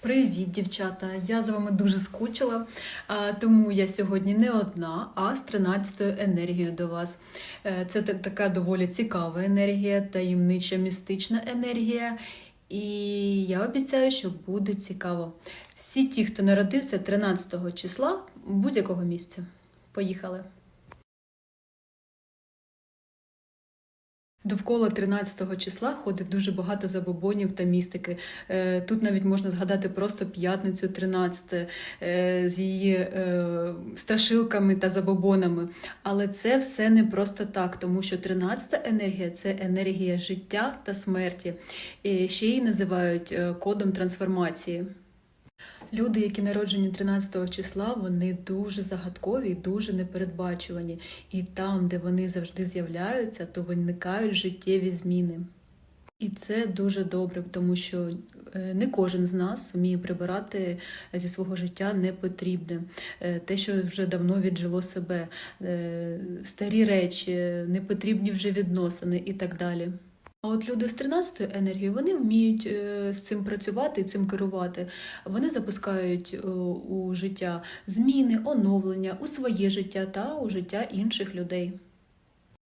Привіт, дівчата! Я за вами дуже скучила, тому я сьогодні не одна, а з 13-ю енергією до вас. Е, Це така доволі цікава енергія, таємнича містична енергія. І я обіцяю, що буде цікаво. Всі ті, хто народився 13 числа будь-якого місця. Поїхали! Довкола 13 числа ходить дуже багато забобонів та містики. Е, Тут навіть можна згадати просто п'ятницю 13 е, з її е, страшилками та забобонами. Але це все не просто так, тому що 13 енергія це енергія життя та смерті. І ще її називають кодом трансформації. Люди, які народжені 13 числа, вони дуже загадкові, дуже непередбачувані. І там, де вони завжди з'являються, то виникають життєві зміни. І це дуже добре, тому що е, не кожен з нас вміє прибирати зі свого життя непотрібне, Е, те, що вже давно віджило себе, е, старі речі, непотрібні вже відносини і так далі. А от люди з 13 енергією вони вміють е, з цим працювати і цим керувати. Вони запускають е, у життя зміни, оновлення у своє життя та у життя інших людей.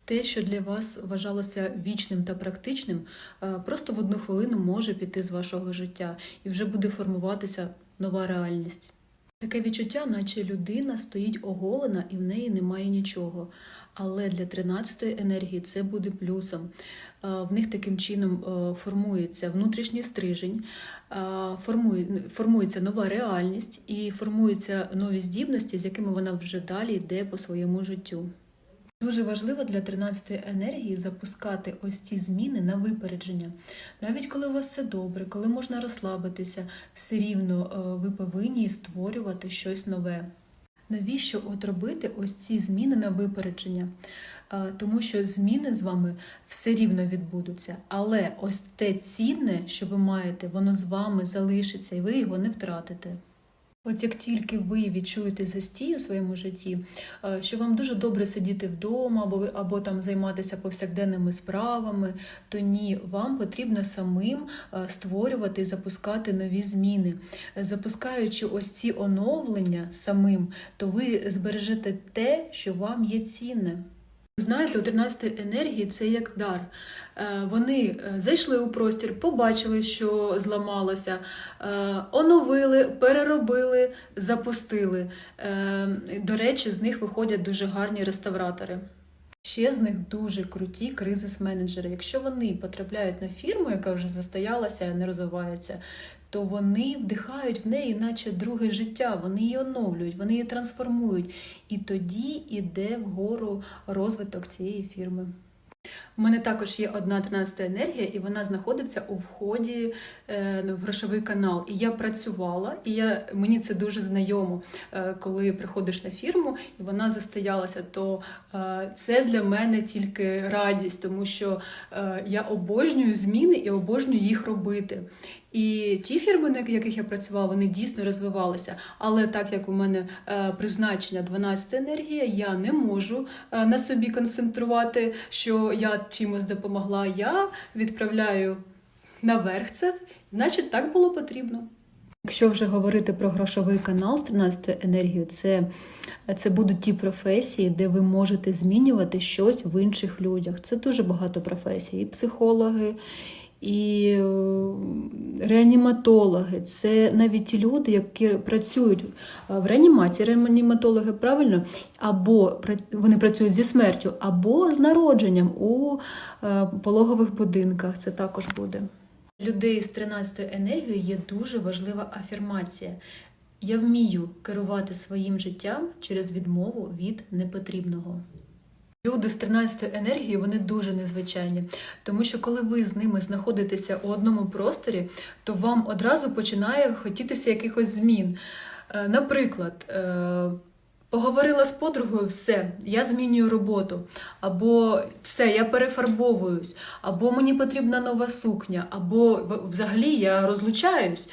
Те, що для вас вважалося вічним та практичним, е, просто в одну хвилину може піти з вашого життя і вже буде формуватися нова реальність. Таке відчуття, наче людина стоїть оголена і в неї немає нічого. Але для 13-ї енергії це буде плюсом. Е, В них таким чином е, формується внутрішній стрижень, е, формує, формується нова реальність і формуються нові здібності, з якими вона вже далі йде по своєму життю. Дуже важливо для 13-ї енергії запускати ось ці зміни на випередження. Навіть коли у вас все добре, коли можна розслабитися, все рівно ви повинні створювати щось нове. Навіщо от робити ось ці зміни на випередження? Е, Тому що зміни з вами все рівно відбудуться. Але ось те цінне, що ви маєте, воно з вами залишиться, і ви його не втратите. От як тільки ви відчуєте застій у своєму житті, е, що вам дуже добре сидіти вдома, або або там займатися повсякденними справами, то ні, вам потрібно самим е, створювати і запускати нові зміни. Запускаючи ось ці оновлення самим, то ви збережете те, що вам є цінне. Знаєте, у 13 енергії це як дар. Е, Вони е, зайшли у простір, побачили, що зламалося, е, оновили, переробили, запустили. До речі, з них виходять дуже гарні реставратори. Ще з них дуже круті кризис-менеджери. Якщо вони потрапляють на фірму, яка вже застоялася, не розвивається, то вони вдихають в неї, наче друге життя. Вони її оновлюють, вони її трансформують. І тоді йде вгору розвиток цієї фірми. У мене також є одна 13 енергія, і вона знаходиться у вході е, в грошовий канал. І я працювала, і я, мені це дуже знайомо, е, коли приходиш на фірму і вона застоялася, то е, це для мене тільки радість, тому що я обожнюю зміни і обожнюю їх робити. І ті фірми, на яких я працювала, вони дійсно розвивалися. Але так як у мене е, призначення 12 енергія, я не можу е, на собі концентрувати, що я чимось допомогла. Я відправляю наверх це, значить так було потрібно. Якщо вже говорити про грошовий канал з 13 енергією, це, це будуть ті професії, де ви можете змінювати щось в інших людях. Це дуже багато професій. І психологи, і е, реаніматологи, це навіть ті люди, які працюють е, в реанімації, реаніматологи правильно, або вони працюють зі смертю, або з народженням у е, пологових будинках. Це також буде. Людей з 13 енергією є дуже важлива афірмація. Я вмію керувати своїм життям через відмову від непотрібного. Люди з 13 енергією вони дуже незвичайні, тому що коли ви з ними знаходитеся у одному просторі, то вам одразу починає хотітися якихось змін. Е, Наприклад, е, поговорила з подругою, все, я змінюю роботу, або все, я перефарбовуюсь, або мені потрібна нова сукня, або взагалі я розлучаюсь.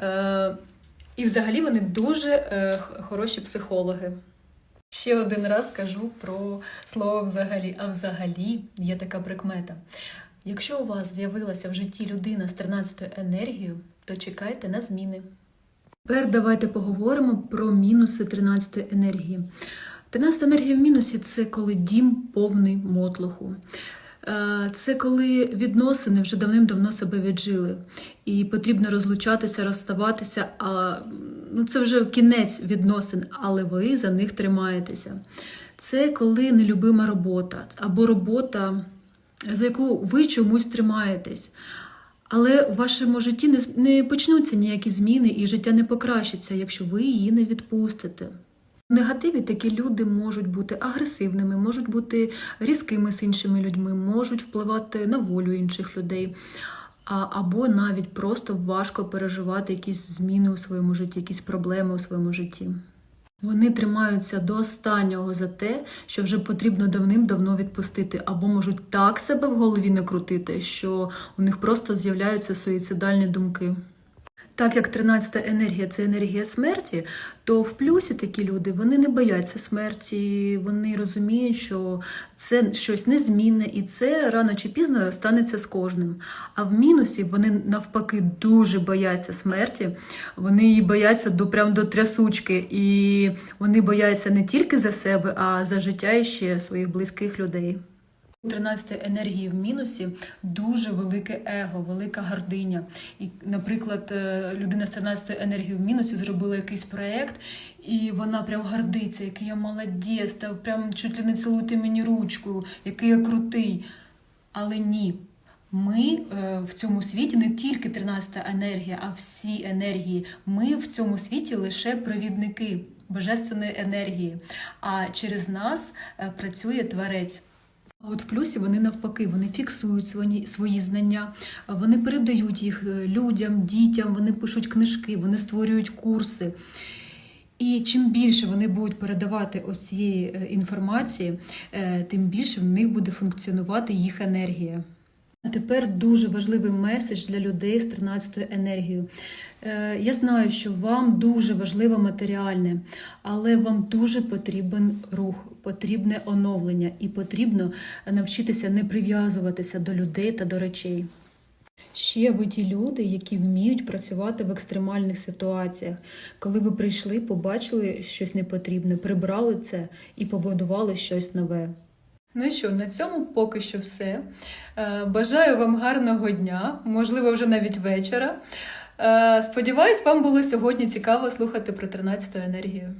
Е, І взагалі вони дуже хороші психологи. Ще один раз скажу про слово взагалі. А взагалі є така прикмета. Якщо у вас з'явилася в житті людина з 13 енергією, то чекайте на зміни. Тепер давайте поговоримо про мінуси 13 енергії. 13 енергія в мінусі це коли дім повний мотлоху. Е, Це коли відносини вже давним-давно себе віджили, і потрібно розлучатися, розставатися. А ну це вже кінець відносин, але ви за них тримаєтеся. Це коли нелюбима робота або робота, за яку ви чомусь тримаєтесь. Але в вашому житті не, не почнуться ніякі зміни, і життя не покращиться, якщо ви її не відпустите. Негативі такі люди можуть бути агресивними, можуть бути різкими з іншими людьми, можуть впливати на волю інших людей, або навіть просто важко переживати якісь зміни у своєму житті, якісь проблеми у своєму житті. Вони тримаються до останнього за те, що вже потрібно давним-давно відпустити, або можуть так себе в голові накрутити, що у них просто з'являються суїцидальні думки. Так як 13 енергія це енергія смерті, то в плюсі такі люди вони не бояться смерті, вони розуміють, що це щось незмінне, і це рано чи пізно станеться з кожним. А в мінусі вони навпаки дуже бояться смерті, вони її бояться до прям до трясучки, і вони бояться не тільки за себе, а за життя і ще своїх близьких людей. У 13 енергії в мінусі дуже велике его, велика гординя. І, наприклад, е, людина з 13 енергією в мінусі зробила якийсь проєкт, і вона прям гордиться, який я молодець, та прям чуть ли не цілуйте мені ручку, який я крутий. Але ні. Ми е, в цьому світі не тільки 13 енергія, а всі енергії. Ми в цьому світі лише провідники божественної енергії. А через нас е, працює творець. А от в плюсі вони навпаки, вони фіксують свої, свої знання, вони передають їх е, людям, дітям, вони пишуть книжки, вони створюють курси. І чим більше вони будуть передавати ось цієї е, інформації, е, тим більше в них буде функціонувати їх енергія. А тепер дуже важливий меседж для людей з 13 енергією. Е, Я знаю, що вам дуже важливо матеріальне, але вам дуже потрібен рух, потрібне оновлення і потрібно навчитися не прив'язуватися до людей та до речей. Ще ви ті люди, які вміють працювати в екстремальних ситуаціях, коли ви прийшли, побачили щось непотрібне, прибрали це і побудували щось нове. Ну що, на цьому поки що все. Е, Бажаю вам гарного дня, можливо, вже навіть вечора. Е, Сподіваюсь, вам було сьогодні цікаво слухати про 13-ту енергію.